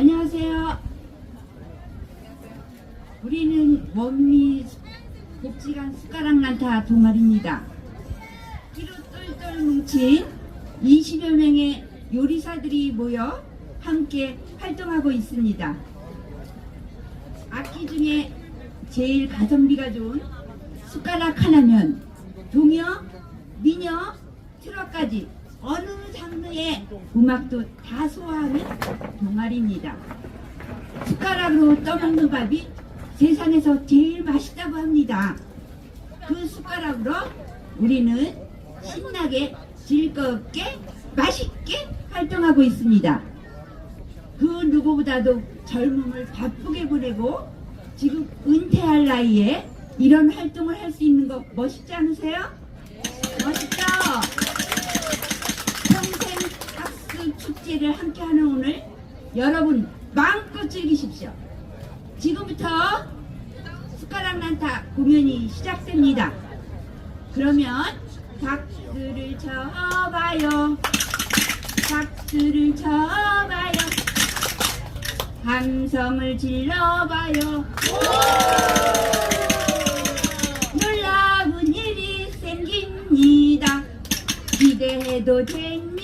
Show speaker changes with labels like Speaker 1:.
Speaker 1: 안녕하세요. 우리는 원미 복지관 숟가락 난타 동아리입니다. 끼로 똘똘 뭉친 20여 명의 요리사들이 모여 함께 활동하고 있습니다. 악기 중에 제일 가성비가 좋은 숟가락 하나면 동요, 민요, 트럭까지 어느 장르의 음악도 다 소화하는 동아리입니다. 숟가락으로 떠먹는 밥이 세상에서 제일 맛있다고 합니다. 그 숟가락으로 우리는 신나게 즐겁게 맛있게 활동하고 있습니다. 그 누구보다도 젊음을 바쁘게 보내고 지금 은퇴할 나이에 이런 활동을 할 수 있는 거 멋있지 않으세요? 멋있죠? 평생 학습 축제를 함께하는 오늘 여러분 마음껏 즐기십시오. 지금부터 숟가락 난타 공연이 시작됩니다. 그러면 박수를 쳐봐요. 박수를 쳐봐요. 함성을 질러봐요. 놀라운 일이 생깁니다. 기대해도 됩니다.